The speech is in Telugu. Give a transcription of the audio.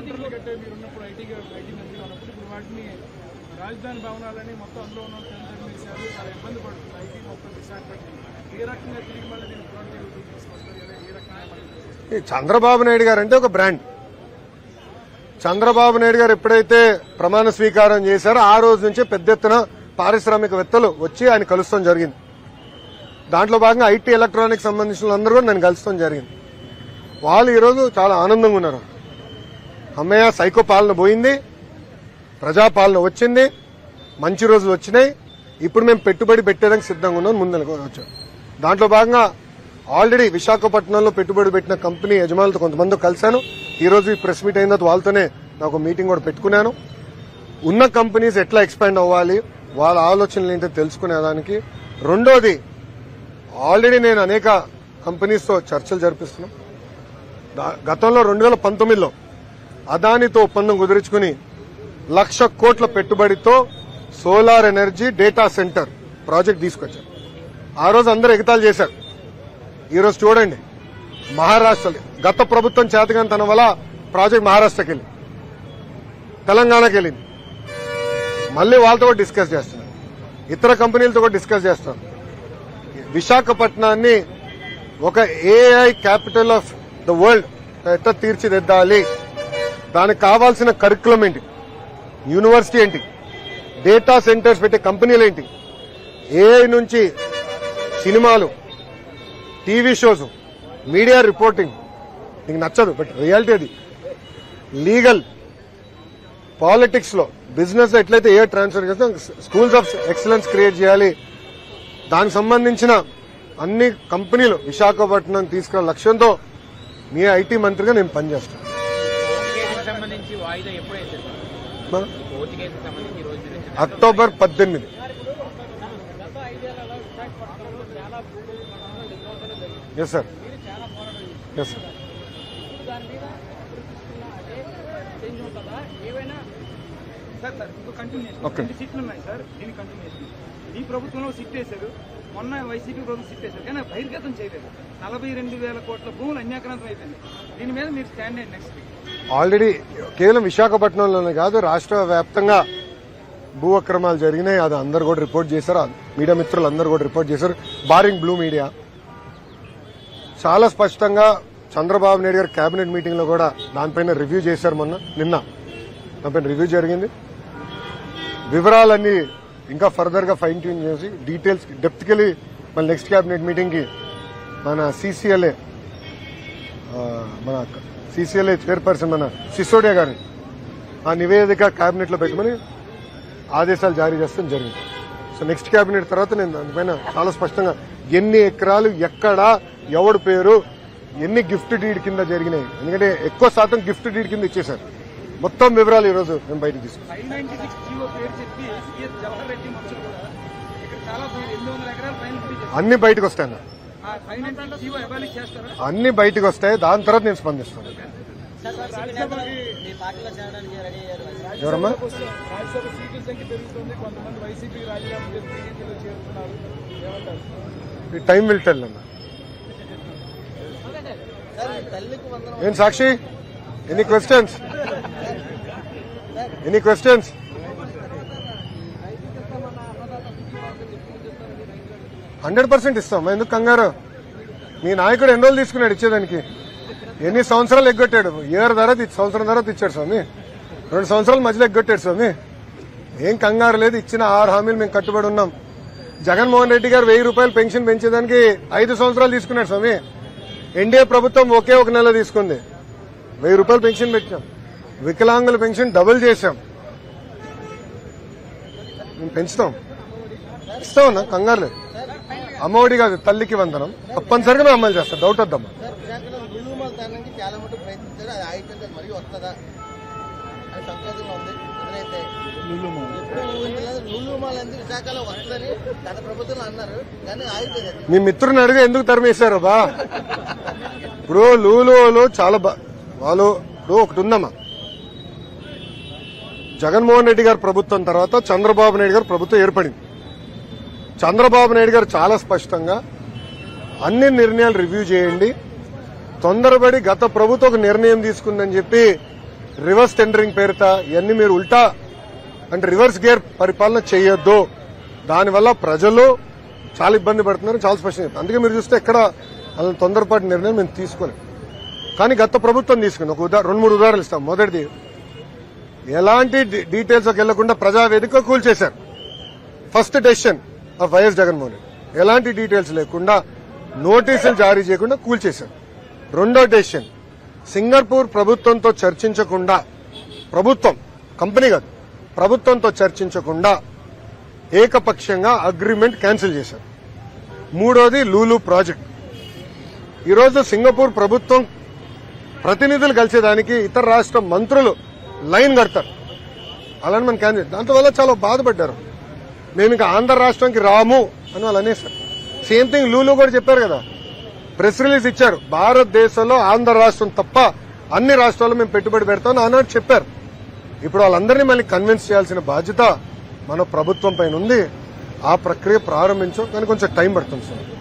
సెంటర్లు కట్టే మీరు ఐటీ ఐటీ మంత్రిగా ఉన్నప్పుడు ఇప్పుడు వాటిని రాజధాని భవనాలని మొత్తం అందులో ఉన్న సెంటర్లు వేశారు. చాలా ఇబ్బంది పడుతుంది. ఐటీ మొత్తం విశాఖపట్నం. ఏ రకంగా తిరిగి మళ్ళీ దీన్ని ప్రొడక్టివిటీ తీసుకొస్తారు ఏ- రకంగా ఈ చంద్రబాబు నాయుడు గారు అంటే ఒక బ్రాండ్. చంద్రబాబు నాయుడు గారు ఎప్పుడైతే ప్రమాణ స్వీకారం చేశారో ఆ రోజు నుంచే పెద్ద ఎత్తున పారిశ్రామికవేత్తలు వచ్చి ఆయన కలుస్తాం జరిగింది. దాంట్లో భాగంగా ఐటీ ఎలక్ట్రానిక్ సంబంధించిన అందరూ కూడా నేను కలుస్తాం జరిగింది. వాళ్ళు ఈరోజు చాలా ఆనందంగా ఉన్నారు. అమ్మయ్య సైకో పాలన పోయింది ప్రజాపాలన వచ్చింది మంచి రోజులు వచ్చినాయి. ఇప్పుడు మేము పెట్టుబడి పెట్టేదానికి సిద్ధంగా ఉన్నాం ముందు వచ్చాం. దాంట్లో భాగంగా ఆల్రెడీ విశాఖపట్నంలో పెట్టుబడి పెట్టిన కంపెనీ యజమానులతో కొంతమంది కలిశాను. ఈ రోజు ఈ ప్రెస్ మీట్ అయిన తర్వాత వాళ్ళతోనే నాకు మీటింగ్ కూడా పెట్టుకున్నాను. ఉన్న కంపెనీస్ ఎట్లా ఎక్స్పాండ్ అవ్వాలి వాళ్ళ ఆలోచనలు ఏంటో తెలుసుకునేదానికి. రెండోది ఆల్రెడీ నేను అనేక కంపెనీస్తో చర్చలు జరిపిస్తున్నాను గతంలో రెండు వేల పంతొమ్మిదిలో అదానితో ఒప్పందం కుదుర్చుకుని లక్ష కోట్ల పెట్టుబడితో solar energy data centre project తీసుకొచ్చారు. ఆ రోజు అందరూ ఎగతాలు చేశారు. ఈరోజు చూడండి మహారాష్ట్ర గత ప్రభుత్వం చేతగానితనం వల్ల ప్రాజెక్ట్ మహారాష్ట్రకి వెళ్ళింది. తెలంగాణకి వెళ్ళింది. మళ్ళీ వాళ్ళతో కూడా డిస్కస్ చేస్తున్నాం ఇతర కంపెనీలతో కూడా డిస్కస్ చేస్తాం విశాఖపట్నాన్ని ఒక AI capital of the world ఎట్లా తీర్చిదిద్దాలి? దానికి కావాల్సిన కరికులం ఏంటి? యూనివర్సిటీ ఏంటి? డేటా సెంటర్స్ పెట్టే కంపెనీలు ఏంటి? ఏఐ నుంచి సినిమాలు టీవీ షోస్ మీడియా రిపోర్టింగ్ నీకు నచ్చదు బట్ రియాలిటీ అది. లీగల్ పాలిటిక్స్లో బిజినెస్ ఎట్లయితే ఏ ట్రాన్స్ఫర్ చేస్తే స్కూల్స్ ఆఫ్ ఎక్సలెన్స్ క్రియేట్ చేయాలి. దానికి సంబంధించిన అన్ని కంపెనీలు విశాఖపట్నం తీసుకున్న లక్ష్యంతో మీ ఐటీ మంత్రిగా నేను పనిచేస్తాను. అక్టోబర్ పద్దెనిమిది. Yes sir yes sir okay. రెండు సీట్లు ఉన్నాయి సార్. దీని కంటిన్యూషన్ ఈ ప్రభుత్వంలో సిట్ వేశారు మొన్న వైసీపీ ప్రభుత్వం సిట్ వేశారు కానీ బహిర్గతం చేయలేదు. నలభై రెండు వేల కోట్ల భూములు అన్యాక్రాంతం అయిపోయింది దీని మీద మీరు స్టాండ్ అయ్యండి నెక్స్ట్ ఆల్రెడీ కేవలం విశాఖపట్నంలోనే కాదు రాష్ట్ర వ్యాప్తంగా భూ అక్రమాలు జరిగినాయి. అది అందరు కూడా రిపోర్ట్ చేశారు. మీడియా మిత్రులు అందరు కూడా రిపోర్ట్ చేశారు. బారింగ్ బ్లూ మీడియా చాలా స్పష్టంగా చంద్రబాబు నాయుడు గారు కేబినెట్ మీటింగ్లో కూడా దానిపైన రివ్యూ చేశారు మొన్న నిన్న. దానిపైన రివ్యూ జరిగింది. వివరాలన్నీ ఇంకా ఫర్దర్గా ఫైన్ ట్యూన్ చేసి డీటెయిల్స్ డెప్త్ మన నెక్స్ట్ కేబినెట్ మీటింగ్కి మన సీసీఎల్ఏ మన సీసీఎల్ఏ చైర్పర్సన్ మన సిసోడియా గారిని. ఆ నివేదిక కేబినెట్లో పెట్టమని ఆదేశాలు జారీ చేస్తాం జరిగింది. సో నెక్స్ట్ కేబినెట్ తర్వాత నేను దానిపైన చాలా స్పష్టంగా ఎన్ని ఎకరాలు ఎక్కడ ఎవడు పేరు ఎన్ని గిఫ్ట్ డీడ్ కింద జరిగినాయి. ఎందుకంటే ఎక్కువ శాతం గిఫ్ట్ డీడ్ కింద ఇచ్చేశారు. మొత్తం వివరాలు ఈ రోజు మేము బయటకు తీసుకున్నాం. అన్ని బయటకు వస్తాయి అన్న బయటకు వస్తాయి. దాని తర్వాత నేను స్పందిస్తాను. మీ పార్టీలో చేరడానికి రెడీ అయ్యారు ఎవరమ్మా? రాజ్యసభ సీట్ల సంఖ్య పెరుగుతుంది. కొంతమంది వైసీపీ రాజీనామా చేసి టీడీపీలో చేరుతున్నారు. ఏమంటారు? ఈ టైం విల్ టెల్ అన్న సార్ మీ తల్లికి వందనం ఏం Sakshi? Any questions any questions hundred percent ఇస్తాం. ఎందుకు కంగారు? మీ నాయకుడు ఎన్ని రోజులు తీసుకున్నాడు ఇచ్చేదానికి? ఎన్ని సంవత్సరాలు ఎగ్గొట్టాడు? ఇయర్ తర్వాత ఇచ్చి- సంవత్సరం తర్వాత ఇచ్చాడు స్వామి. రెండు సంవత్సరాల మధ్యలో ఎగ్గొట్టాడు స్వామి. ఏం కంగారు లేదు ఇచ్చిన ఆరు హామీలు మేము కట్టుబడి ఉన్నాం. జగన్మోహన్ రెడ్డి గారు వెయ్యి రూపాయలు పెన్షన్ పెంచేదానికి ఐదు సంవత్సరాలు తీసుకున్నాడు స్వామి. ఎన్డీఏ ప్రభుత్వం ఒకే ఒక నెల తీసుకుంది. వెయ్యి రూపాయలు పెన్షన్ పెట్టాం. వికలాంగుల పెన్షన్ డబుల్ చేశాం. మేము పెంచుతాం. ఇస్తామన్నా కంగారు లేదు. అమ్మఒడి కాదు తల్లికి వందనం. తప్పనిసరిగా మేము అమలు చేస్తాం. డౌట్ వద్దమ్మా. మీ మిత్రుని అడిగి ఎందుకు తరిమేశారు బా? ఇప్పుడు లూలులో చాలా బా వాళ్ళు ఇప్పుడు ఒకటి ఉందమ్మా. జగన్మోహన్ రెడ్డి గారి ప్రభుత్వం తర్వాత చంద్రబాబు నాయుడు గారు ప్రభుత్వం ఏర్పడింది. చంద్రబాబు నాయుడు గారు చాలా స్పష్టంగా అన్ని నిర్ణయాలు రివ్యూ చేయండి. తొందరపడి గత ప్రభుత్వం ఒక నిర్ణయం తీసుకుందని చెప్పి రివర్స్ టెండరింగ్ పేరుత ఇవన్నీ మీరు ఉల్టా అంటే రివర్స్ గేర్ పరిపాలన చేయొద్దు. దానివల్ల ప్రజలు చాలా ఇబ్బంది పడుతున్నారు చాలా స్పష్టంగా చెప్పారు. అందుకే మీరు చూస్తే ఎక్కడ అలా తొందరపాటు నిర్ణయం మేము తీసుకోలేం. కానీ గత ప్రభుత్వం తీసుకుంది. ఒక ఉదా రెండు మూడు ఉదాహరణలు ఇస్తాం. మొదటిది ఎలాంటి డీటెయిల్స్కి వెళ్ళకుండా Prajavedika కూల్చేశారు. First decision of YS Jaganmohan Reddy. ఎలాంటి డీటెయిల్స్ లేకుండా నోటీసులు జారీ చేయకుండా కూల్చేశారు. రెండో డెసిషన్. సింగపూర్ ప్రభుత్వంతో చర్చించకుండా ప్రభుత్వం కంపెనీ కాదు ప్రభుత్వంతో చర్చించకుండా ఏకపక్షంగా అగ్రిమెంట్ క్యాన్సిల్ చేశారు. మూడోది లూలు ప్రాజెక్ట్. ఈరోజు సింగపూర్ ప్రభుత్వం ప్రతినిధులు కలిసేదానికి ఇతర రాష్ట్ర మంత్రులు లైన్ కడతారు. అలాని మనం క్యాన్సిల్. దాంతో వల్ల చాలా బాధపడ్డారు. మేము ఇంకా ఆంధ్ర రాష్ట్రానికి రాము అని వాళ్ళు అనేసారు సేమ్ థింగ్ లూలు కూడా చెప్పారు కదా. ప్రెస్ రిలీజ్ ఇచ్చారు. భారతదేశంలో ఆంధ్ర రాష్ట్రం తప్ప అన్ని రాష్ట్రాల్లో మేము పెట్టుబడి పెడతామని ఆనాడు చెప్పారు. ఇప్పుడు వాళ్ళందరినీ మళ్ళీ కన్విన్స్ చేయాల్సిన బాధ్యత మన ప్రభుత్వం పైన ఉంది. ఆ ప్రక్రియ ప్రారంభించాం. కానీ కొంచెం టైం పడుతుంది సార్.